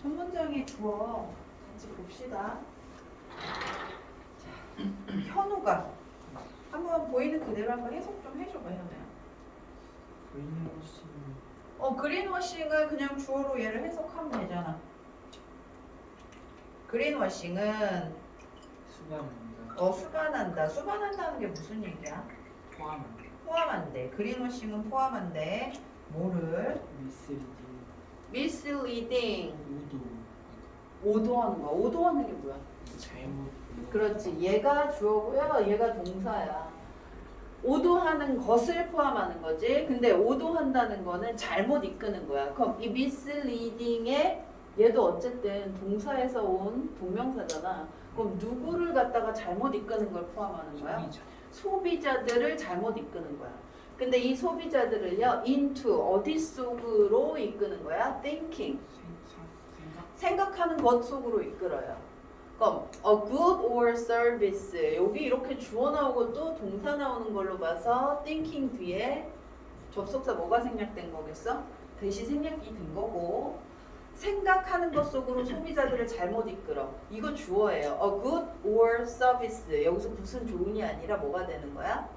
첫 문장의 주어 같이 봅시다. 자, 현우가 한번 보이는 그대로 한번 해석 좀 해줘봐 현우야. 그린워싱 어 그린워싱을 그냥 주어로 얘를 해석하면 되잖아. 그린워싱은 수감합니다. 어 수반한다. 수반한다는 게 무슨 얘기야? 포함합니다. 포함한대. 그린워싱은 포함한대. 뭐를? 미스리딩 misleading. 오도하는 거야. 오도하는 게 뭐야? 잘못 그렇지. 얘가 주어고요. 얘가 동사야. 오도하는 것을 포함하는 거지. 근데 오도한다는 거는 잘못 이끄는 거야. 그럼 이 misleading에 얘도 어쨌든 동사에서 온 동명사잖아. 그럼 누구를 갖다가 잘못 이끄는 걸 포함하는 거야? 소비자 소비자들을 잘못 이끄는 거야. 근데 이 소비자들을요, into 어디 속으로 이끄는 거야? thinking 생각 생각 생각하는 것 속으로 이끌어요. 그럼 a good or service 여기 이렇게 주어 나오고 또 동사 나오는 걸로 봐서 thinking 뒤에 접속사 뭐가 생략된 거겠어? 대시 생략이 된 거고 생각하는 것 속으로 소비자들을 잘못 이끌어. 이거 주어예요. a good or service 여기서 무슨 좋은이 아니라 뭐가 되는 거야?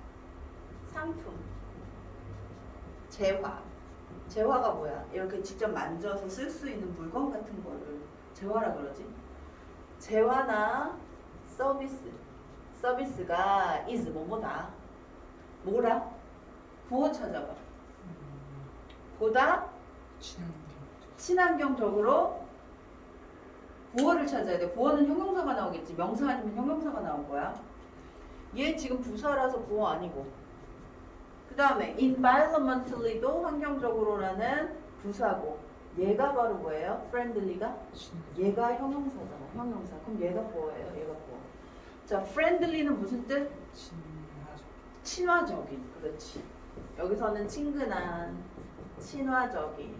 상품. 재화. 재화가 뭐야? 이렇게 직접 만져서 쓸 수 있는 물건 같은 거를 재화라 그러지. 재화나 서비스. 서비스가 is 뭐뭐다. 뭐라? 부호 찾아봐. 보다 친환경 친환경적으로 보어를 찾아야 돼. 보어는 형용사가 나오겠지. 명사 아니면 형용사가 나온 거야. 얘 지금 부사라서 보어 아니고. 그 다음에 environmentally도 환경적으로라는 부사고. 얘가 바로 뭐예요? friendly가? 얘가 형용사잖아. 형용사. 그럼 얘가 보어예요. 얘가 보어. 자, friendly는 무슨 뜻? 친화적 친화적인. 그렇지. 여기서는 친근한, 친화적인.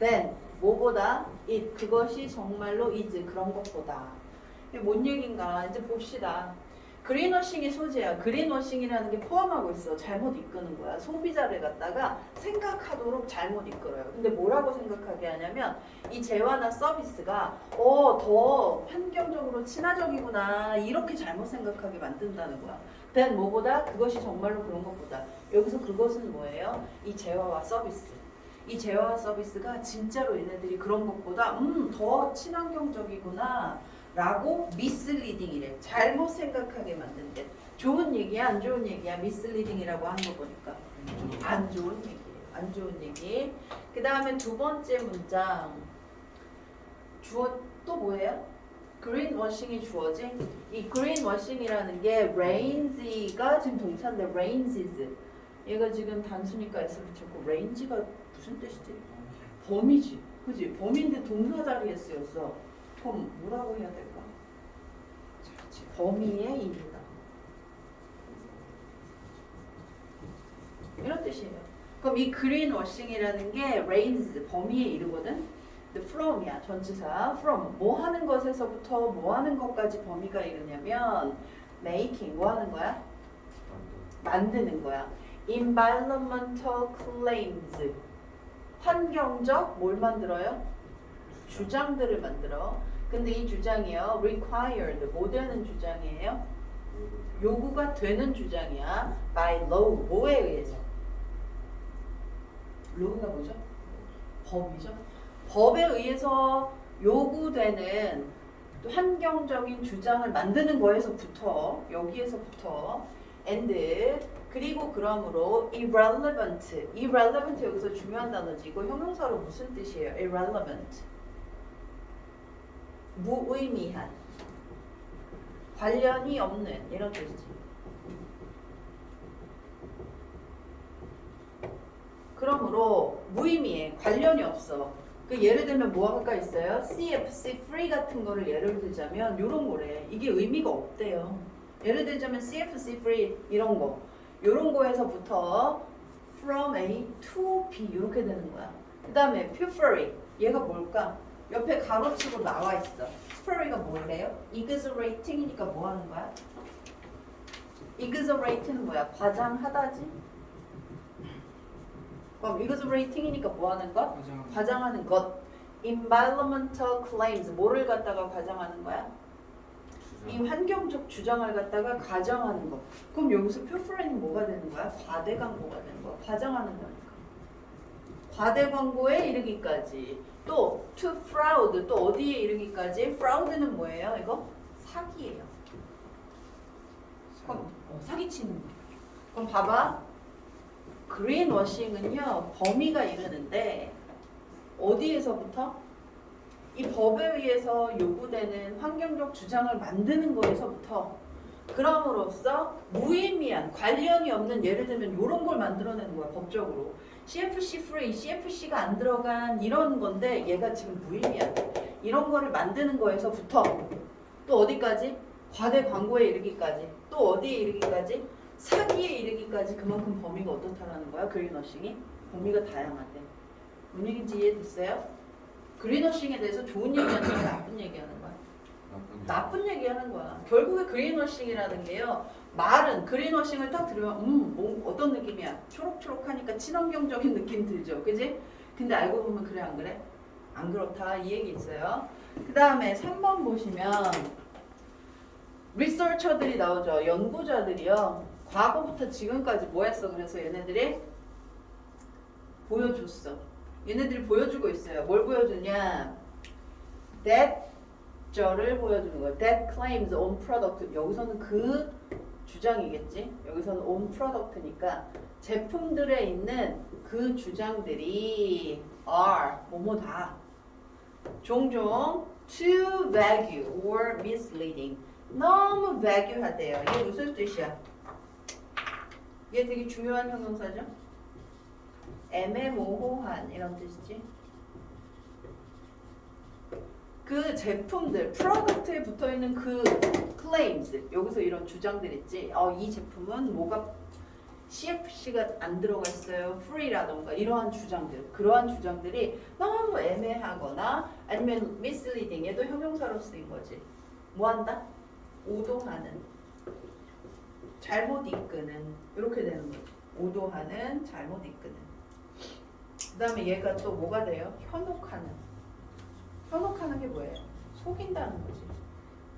then 뭐보다 it 그것이 정말로 is 그런 것보다. 이게 뭔 얘긴가 이제 봅시다. 그린워싱의 소재야. 그린워싱이라는 게 포함하고 있어. 잘못 이끄는 거야. 소비자를 갖다가 생각하도록 잘못 이끌어요. 근데 뭐라고 생각하게 하냐면 이 재화나 서비스가 어 더 환경적으로 친화적이구나 이렇게 잘못 생각하게 만든다는 거야. then 뭐보다 그것이 정말로 그런 것보다 여기서 그것은 뭐예요? 이 재화와 서비스. 이 재화와 서비스가 진짜로 얘네들이 그런 것보다 음 더 친환경적이구나 라고 미스리딩이래. 잘못 생각하게 만든대 좋은 얘기야 안 좋은 얘기야 미스리딩이라고 하는 거 보니까. 안 좋은 얘기예요 안 좋은 얘기. 그 다음에 두 번째 문장. 주어 또 뭐예요? 그린 워싱이 주어지 이 그린 워싱이라는 게 rains가 지금 동사인데 rainses. 얘가 지금 단수니까 s 붙였고 range가 무슨 뜻이지? 범이지. 그지? 범인데 동사 자리에 쓰였어 그럼 뭐라고 해야 될까? 범위에 이르다. 이런 뜻이에요. 그럼 이 그린 워싱이라는 게 rains 범위에 이르거든? 근데 from이야 전치사. from 뭐 하는 것에서부터 뭐 하는 것까지 범위가 이르냐면 making 뭐 하는 거야? 만드는 거야. environmental claims. 환경적 뭘 만들어요? 주장들을 만들어 근데 이 주장이요 required 뭐 되는 주장이에요? 요구가 되는 주장이야 by law 뭐에 의해서? law가 뭐죠? 법이죠 법에 의해서 요구되는 또 환경적인 주장을 만드는 거에서부터 여기에서부터 and 그리고 그러므로 irrelevant irrelevant 여기서 중요한 단어지 이거 형용사로 무슨 뜻이에요? irrelevant 무의미한 관련이 없는 이런 뜻이지. 그러므로 무의미해 관련이 없어. 그 예를 들면 뭐가 있어요? CFC free 같은 거를 예를 들자면 이런 거래. 이게 의미가 없대요. 예를 들자면 CFC free 이런 거. 이런 거에서부터 from A to B 이렇게 되는 거야. 그 다음에 puffery 얘가 뭘까? 옆에 가로치고 나와 있어 puffery가 뭐래요? exaggerating이니까 뭐 하는 거야? exaggerating은 뭐야? 과장하다지 그럼 exaggerating이니까 뭐 하는 것? 과장 과장하는 것 environmental claims 뭐를 갖다가 가정하는 거야? 이. 환경적 주장을 갖다가 가정하는 거. 그럼 여기서 표프렌이 뭐가 되는 거야? 과대 광고가 되는 거야. 과정하는 거니까. 과대 광고에 이르기까지. 또 to fraud 또 어디에 이르기까지? fraud는 뭐예요? 이거 사기예요. 그럼 어, 사기치는 거. 그럼 봐봐. 그린 워싱은요 범위가 이르는데 어디에서부터? 이 법에 의해서 요구되는 환경적 주장을 만드는 거에서부터 그럼으로써 무의미한 관련이 없는 예를 들면 이런 걸 만들어내는 거야 법적으로 CFC free, CFC가 안 들어간 이런 건데 얘가 지금 무의미한 이런 거를 만드는 거에서부터 또 어디까지 과대 광고에 이르기까지 또 어디에 이르기까지 사기에 이르기까지 그만큼 범위가 어떻다라는 거야 그린워싱이 범위가 다양하대 뭔 얘기인지 이해됐어요? 그린워싱에 대해서 좋은 얘기하는 거야 나쁜 얘기하는 거야 나쁜 일. 나쁜 얘기하는 거야. 결국에 그린워싱이라는 게요. 말은 그린워싱을 딱 들으면 음, 뭐, 어떤 느낌이야? 초록초록하니까 친환경적인 느낌 들죠. 그지? 근데 알고 보면 그래 안 그래? 안 그렇다 이 얘기 있어요. 그 다음에 3번 보시면 리서처들이 나오죠. 연구자들이요. 과거부터 지금까지 뭐 했어? 그래서 얘네들이 보여줬어. 얘네들이 보여주고 있어요. 뭘 보여주냐? That 저를 보여주는 거예요. That claims on product. 여기서는 그 주장이겠지. 여기서는 on product니까 제품들에 있는 그 주장들이 are 뭐뭐다. 종종 too vague or misleading. 너무 vague하대요. 이게 무슨 뜻이야? 이게 되게 중요한 형용사죠. 애매모호한 이런 뜻이지. 그 제품들, 프로덕트에 붙어 있는 그 claims 여기서 이런 주장들 있지. 어, 이 제품은 뭐가 CFC가 안 들어가 있어요. free라던가 이러한 주장들, 그러한 주장들이 너무 애매하거나 아니면 misleading 얘도 형용사로 쓰인 거지. 뭐 한다? 오도하는, 잘못 이끄는 이렇게 되는 거지. 오도하는, 잘못 이끄는. 그 다음에 얘가 또 뭐가 돼요? 현혹하는. 현혹하는 게 뭐예요? 속인다는 거지.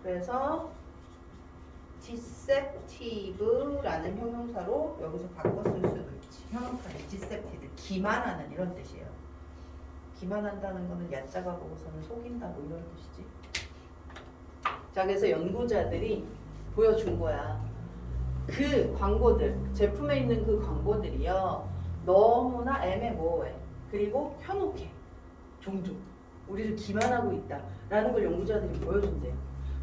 그래서 deceptive라는 형용사로 여기서 쓸 수도 있지. 현혹하는, deceptive, 기만하는 이런 뜻이에요. 기만한다는 거는 얕자가 보고서는 속인다고 이런 뜻이지. 자, 그래서 연구자들이 보여준 거야. 그 광고들, 제품에 있는 그 광고들이요. 너무나 애매모호해. 그리고 현혹해. 종종. 우리를 기만하고 있다라는 걸 연구자들이 보여준대요.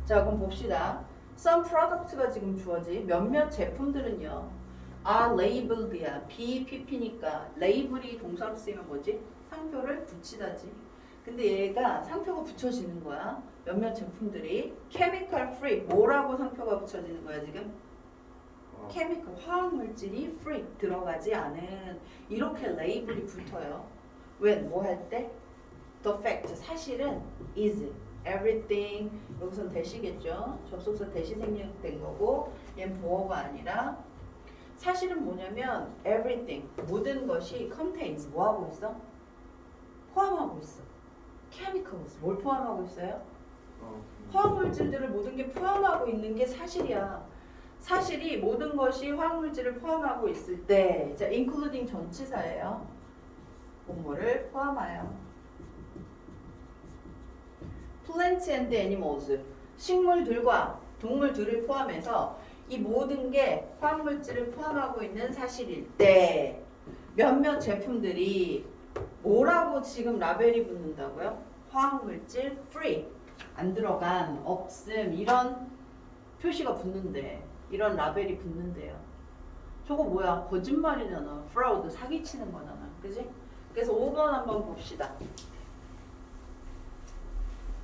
자, 그럼 봅시다. Some products가 지금 주어지 몇몇 제품들은요. are labeled야. BPP니까 레이블이 동사로 쓰이면 뭐지? 상표를 붙이다지. 근데 얘가 상표가 붙여지는 거야. 몇몇 제품들이 chemical free 뭐라고 상표가 붙여지는 거야 지금? 어, 케미컬 화학 물질이 free 들어가지 않은 이렇게 레이블이 붙어요. when 뭐할 때? The fact 사실은 is everything 여기선 대시겠죠. 접속사 대시 생략된 거고 얘는 보어가 아니라 사실은 뭐냐면 everything 모든 것이 contains 뭐 하고 있어? 포함하고 있어. chemicals 뭘 포함하고 있어요? 어, 화학 물질들을 모든 게 포함하고 있는 게 사실이야. 사실이 모든 것이 화학 물질을 포함하고 있을 때, 자, including 전치사예요. 뭐뭐를 포함하여. Plants and animals, 식물들과 동물들을 포함해서 이 모든 게 화학 물질을 포함하고 있는 사실일 때 몇몇 제품들이 뭐라고 지금 라벨이 붙는다고요? 화학 물질 free 안 들어간 없음 이런 표시가 붙는데 이런 라벨이 붙는데요. 저거 뭐야? 거짓말이잖아. fraud 사기치는 거잖아. 그지? 그래서 5번 한번 봅시다.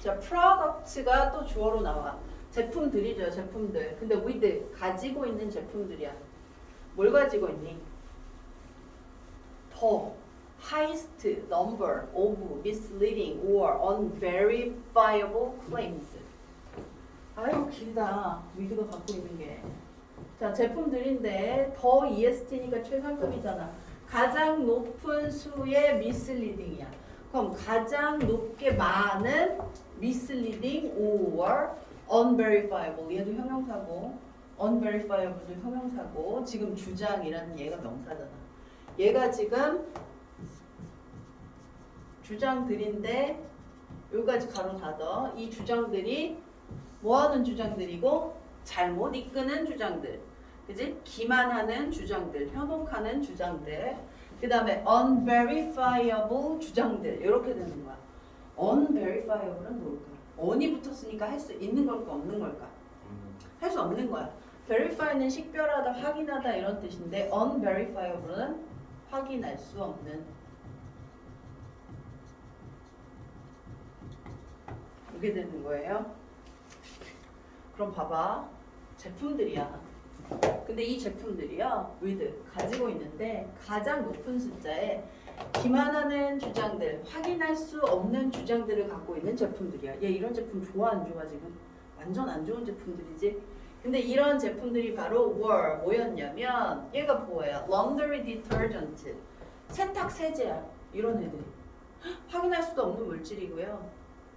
자, product가 또 주어로 나와. 제품들이죠, 제품들. 근데 with 가지고 있는 제품들이야. 뭘 가지고 있니? 더 highest number of misleading or unverifiable claims. 아이고 길다. 위드가 갖고 있는 게. 자 제품들인데 더 EST니까 최상급이잖아. 가장 높은 수의 misleading이야. 그럼 가장 높게 많은 misleading or unverifiable. 얘도 형용사고. unverifiable도 형용사고. 지금 주장이라는 얘가 명사잖아. 얘가 지금 주장들인데 여기까지 가로 닫아. 이 주장들이 뭐하는 주장들이고? 잘못 이끄는 주장들 그지? 기만하는 주장들 현혹하는 주장들 그 다음에 unverifiable 주장들 이렇게 되는 거야. unverifiable은 뭘까? on이 붙었으니까 할 수 있는 걸까 없는 걸까? 음, 할수 없는 거야. verify는 식별하다 확인하다 이런 뜻인데 unverifiable은 확인할 수 없는. 이게 되는 거예요. 그럼 봐봐. 제품들이야. 근데 이 제품들이요. with 가지고 있는데 가장 높은 숫자에 기만하는 주장들, 확인할 수 없는 주장들을 갖고 있는 제품들이야. 얘 이런 제품 좋아 안 좋아 지금? 완전 안 좋은 제품들이지. 근데 이런 제품들이 바로 were 뭐였냐면 얘가 뭐야? laundry detergent 세탁 세제야. 이런 애들이 확인할 수도 없는 물질이고요.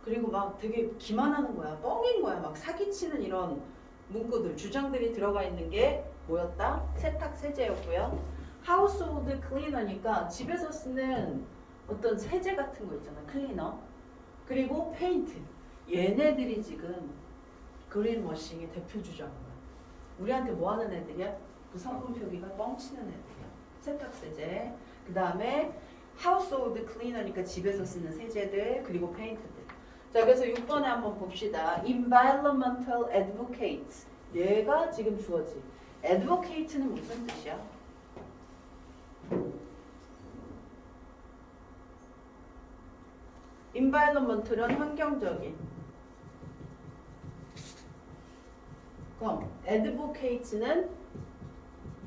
그리고 막 되게 기만하는 거야. 뻥인 거야. 막 사기치는 이런 문구들, 주장들이 들어가 있는 게 뭐였다? 세탁 세제였고요. 하우스홀드 클리너니까 집에서 쓰는 어떤 세제 같은 거 있잖아. 클리너. 그리고 페인트. 얘네들이 지금 그린워싱의 대표 주장인 거야. 우리한테 뭐 하는 애들이야? 그 성분 표기가 뻥치는 애들이야. 세탁 세제. 그 다음에 하우스홀드 클리너니까 집에서 쓰는 세제들 그리고 페인트들. 자 그래서 6번에 한번 봅시다. Environmental Advocate. 얘가 지금 주어지. Advocate는 무슨 뜻이야? Environmental은 환경적인. 그럼 Advocate는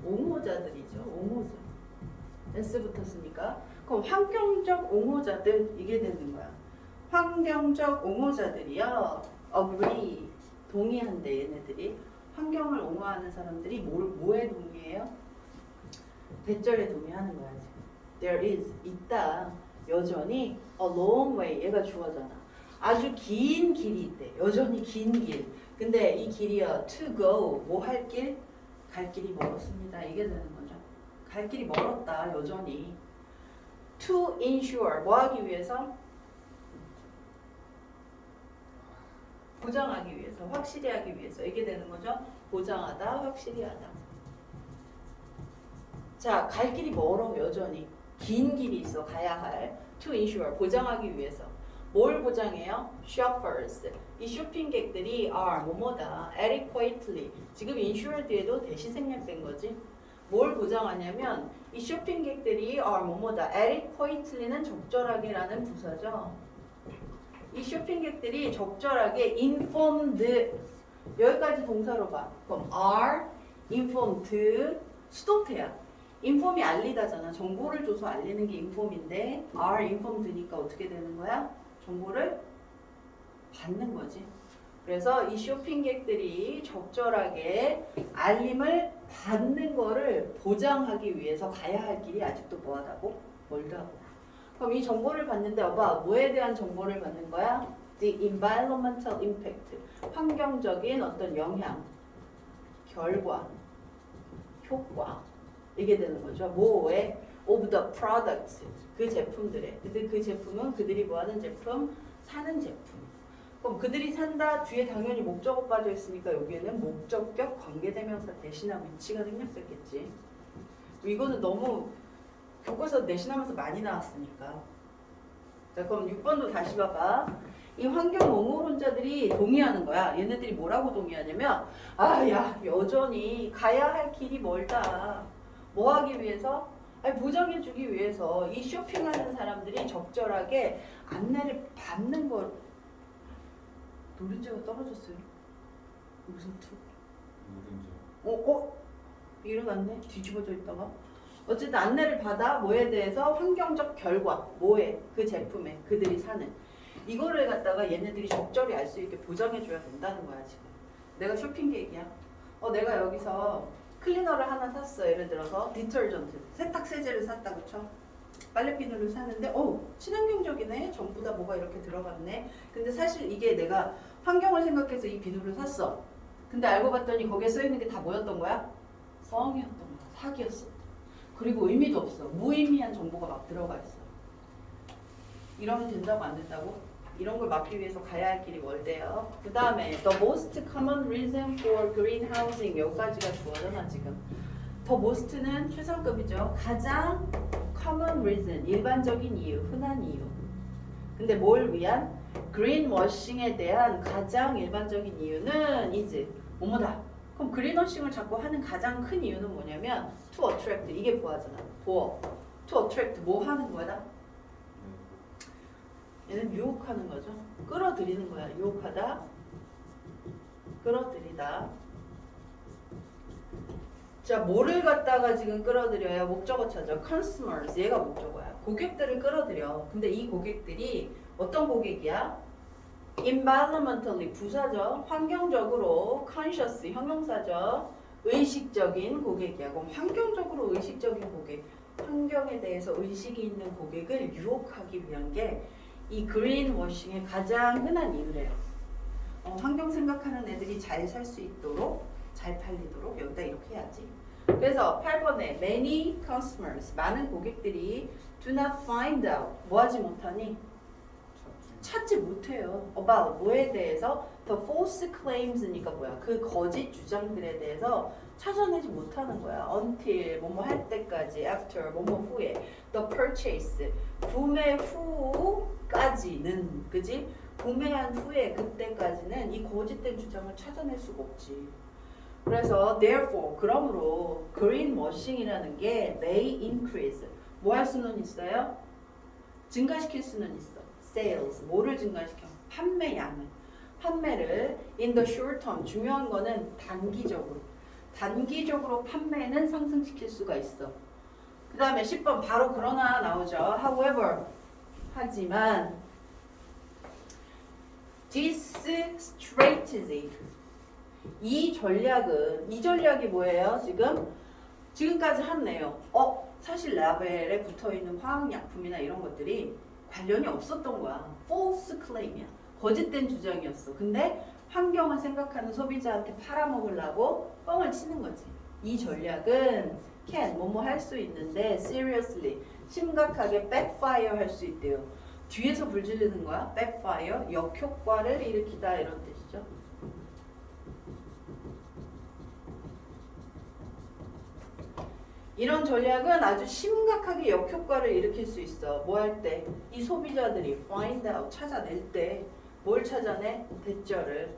옹호자들이죠. 옹호자. S 붙었으니까. 그럼 환경적 옹호자들 이게 되는 거야. 환경적 옹호자들이요. agree 동의한대 얘네들이 환경을 옹호하는 사람들이 뭘, 뭐에 동의해요? 대절에 동의하는 거야 지금. There is 있다 여전히 a long way 얘가 주어잖아. 아주 긴 길이 있대. 여전히 긴 길. 근데 이 길이요 to go 뭐 할 길? 갈 길이 멀었습니다. 이게 되는 거죠. 갈 길이 멀었다 여전히. To ensure 뭐 하기 위해서? 보장하기 위해서, 확실히 하기 위해서 이게 되는 거죠. 보장하다, 확실히 하다. 자, 갈 길이 멀어 여전히 긴 길이 있어 가야 할. To ensure 보장하기 위해서. 뭘 보장해요? Shoppers. 이 쇼핑객들이 are 뭐뭐다. adequately. 지금 insure 뒤에도 대시 생략된 거지. 뭘 보장하냐면 이 쇼핑객들이 are 뭐뭐다. adequately는 적절하게라는 부사죠. 이 쇼핑객들이 적절하게 informed 여기까지 동사로 봐. 그럼 are informed 수동태야. 인폼이 알리다잖아. 정보를 줘서 알리는 게 인폼인데 are informed니까 어떻게 되는 거야? 정보를 받는 거지. 그래서 이 쇼핑객들이 적절하게 알림을 받는 거를 보장하기 위해서 가야 할 길이 아직도 뭐하다고? 멀다고. 그럼 이 정보를 받는데 어봐 뭐에 대한 정보를 받는 거야? The environmental impact 환경적인 어떤 영향, 결과, 효과 이게 되는 거죠. 뭐에 of the products 그 제품들에. 근데 그 제품은 그들이 뭐 하는 제품? 사는 제품. 그럼 그들이 산다 뒤에 당연히 목적어 빠져 있으니까 여기에는 목적격 관계대명사 대신하고 위치가 생겼었겠지. 이거는 너무 교과서 내신하면서 많이 나왔으니까. 자, 그럼 6번도 다시 봐봐. 이 환경 옹호론자들이 동의하는 거야. 얘네들이 뭐라고 동의하냐면, 아, 야, 여전히 가야 할 길이 멀다. 뭐 하기 위해서? 아니, 보장해주기 위해서 이 쇼핑하는 사람들이 적절하게 안내를 받는 걸. 노른자가 떨어졌어요. 무슨 투? 누군지 어, 어? 일어났네. 뒤집어져 있다가. 어쨌든 안내를 받아 뭐에 대해서 환경적 결과, 뭐에 그 제품에 그들이 사는 이거를 갖다가 얘네들이 적절히 알 수 있게 보장해줘야 된다는 거야 지금. 내가 쇼핑 계획이야. 어, 내가 여기서 클리너를 하나 샀어. 예를 들어서 디터전트, 세탁 세제를 샀다 그쵸? 빨래비누를 샀는데, 어, 친환경적인 친화적이네. 전부 다 뭐가 이렇게 들어갔네. 근데 사실 이게 내가 환경을 생각해서 이 비누를 샀어. 근데 알고 봤더니 거기에 써 있는 게 다 뭐였던 거야? 뻥이었던 거야. 사기였어. 그리고 의미도 없어. 무의미한 정보가 막 들어가 있어. 이러면 된다고 안 된다고? 이런 걸 막기 위해서 가야 할 길이 멀대요. 그 다음에 the most common reason for green housing 여기까지가 주어잖아 지금. 더 most는 최상급이죠. 가장 common reason 일반적인 이유, 흔한 이유. 근데 뭘 위한 greenwashing에 대한 가장 일반적인 이유는 이제 뭐뭐다. 그럼 greenwashing을 자꾸 하는 가장 큰 이유는 뭐냐면 to attract 이게 보아잖아. 보어. to attract 뭐 하는 거다? 얘는 유혹하는 거죠. 끌어들이는 거야. 유혹하다. 끌어들이다. 자, 뭐를 갖다가 지금 끌어들여야 목적어 찾아. consumers. 얘가 목적어야. 고객들을 끌어들여. 근데 이 고객들이 어떤 고객이야? Environmentally 부사죠. 환경적으로 conscious 형용사죠. 의식적인 고객이야. 그럼 환경적으로 의식적인 고객. 환경에 대해서 의식이 있는 고객을 유혹하기 위한 게 이 그린 워싱의 가장 흔한 이유래요. 어, 환경 생각하는 애들이 잘 살 수 있도록 잘 팔리도록 여기다 이렇게 해야지. 그래서 8번에 many customers 많은 고객들이 do not find out 뭐 하지 못하니 찾지 못해요. about 뭐에 대해서 the false claims니까 뭐야 그 거짓 주장들에 대해서 찾아내지 못하는 거야. until 뭐뭐 할 때까지 after 뭐뭐 후에 the purchase 구매 후까지는 그지 구매한 후에 그때까지는 이 거짓된 주장을 찾아낼 수가 없지. 그래서 therefore 그러므로 greenwashing이라는 게 may increase 뭐 할 수는 있어요? 증가시킬 수는 있어. Sales 뭐를 증가시켜? 판매량을 판매를 in the short term 중요한 거는 단기적으로 단기적으로 판매는 상승시킬 수가 있어. 그 다음에 10번 바로 그러나 나오죠. However 하지만 this strategy 이 전략은 이 전략이 뭐예요? 지금 지금까지 한 내용. 어 사실 라벨에 붙어 있는 화학약품이나 이런 것들이 관련이 없었던 거야. false claim이야. 거짓된 주장이었어. 근데 환경을 생각하는 소비자한테 팔아먹으려고 뻥을 치는 거지. 이 전략은 can 뭐뭐 할 수 있는데 seriously 심각하게 backfire 할 수 있대요. 뒤에서 불 지르는 거야. backfire 역효과를 일으키다 이런 뜻이죠. 이런 전략은 아주 심각하게 역효과를 일으킬 수 있어. 뭐 할 때? 이 소비자들이 find out 찾아낼 때 뭘 찾아내? 대절을.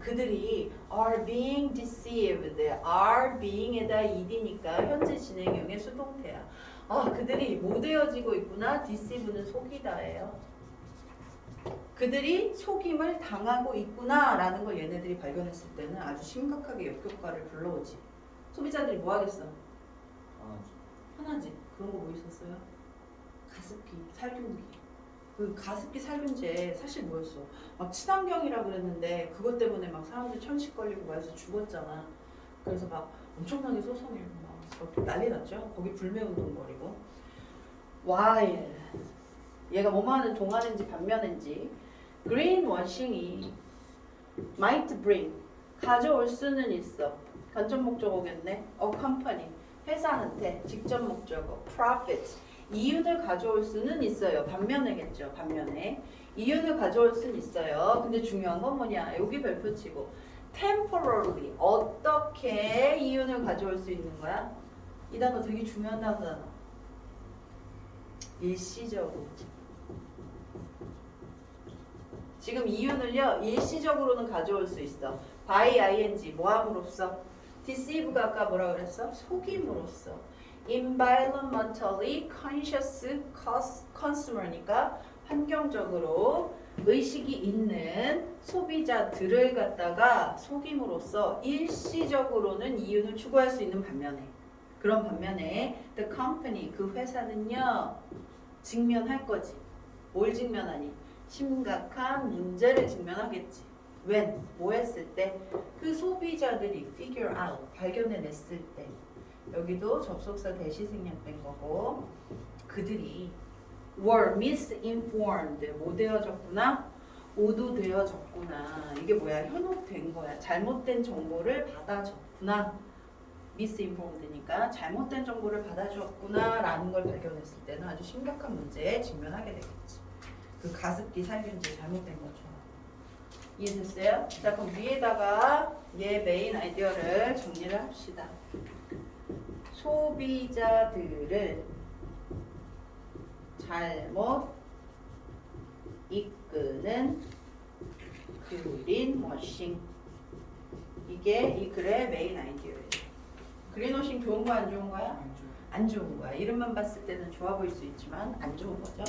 그들이 are being deceived. are being에다 ed니까 현재 진행형의 수동태야. 아, 그들이 못되어지고 있구나. deceive는 속이다예요. 그들이 속임을 당하고 있구나라는 걸 얘네들이 발견했을 때는 아주 심각하게 역효과를 불러오지. 소비자들이 뭐 하겠어? 아, 하나지. 그런 거 뭐 있었어요? 가습기, 살균기. 그 가습기 살균제 사실 뭐였어? 막 친환경이라 그랬는데 그것 때문에 막 사람들 천식 걸리고 말해서 죽었잖아. 그래서 막 엄청나게 소송이고 막 난리 났죠. 거기 불매운동 벌이고. 와일. 얘가 뭐하는 동하는지 반면인지 greenwashing이 might bring 가져올 수는 있어. 간접 목적어겠네. a company 회사한테 직접 목적어 profit 이윤을 가져올 수는 있어요. 반면에겠죠. 반면에 이윤을 가져올 수는 있어요. 근데 중요한 건 뭐냐? 여기 별표치고 temporarily 어떻게 이윤을 가져올 수 있는 거야? 이 단어 되게 중요한 단어잖아. 일시적으로. 지금 이윤을요 일시적으로는 가져올 수 있어. by ing 뭐함으로써 deceive가 아까 뭐라 그랬어? 속임으로써. environmentally conscious cons- consumer니까 환경적으로 의식이 있는 소비자들을 갖다가 속임으로써 일시적으로는 이윤을 추구할 수 있는 반면에 그런 반면에 the company 그 회사는요 직면할 거지 뭘 직면하니 심각한 문제를 직면하겠지 when 뭐 했을 때 그 소비자들이 figure out 발견해냈을 때 여기도 접속사 대시 생략된 거고 그들이 were misinformed 못 되어졌구나 오도되어졌구나 이게 뭐야? 현혹된 거야. 잘못된 정보를 받아줬구나. misinformed니까 잘못된 정보를 받아주었구나 라는 걸 발견했을 때는 아주 심각한 문제에 직면하게 되겠지. 그 가습기 살균제 잘못된 것처럼 이해됐어요? 자 그럼 위에다가 얘 메인 아이디어를 정리를 합시다. 소비자들을 잘못 이끄는 그린워싱 이게 이 글의 메인 아이디어예요. 그린워싱 좋은 거 안 좋은 거야? 안 좋은 거야. 이름만 봤을 때는 좋아 보일 수 있지만 안 좋은 거죠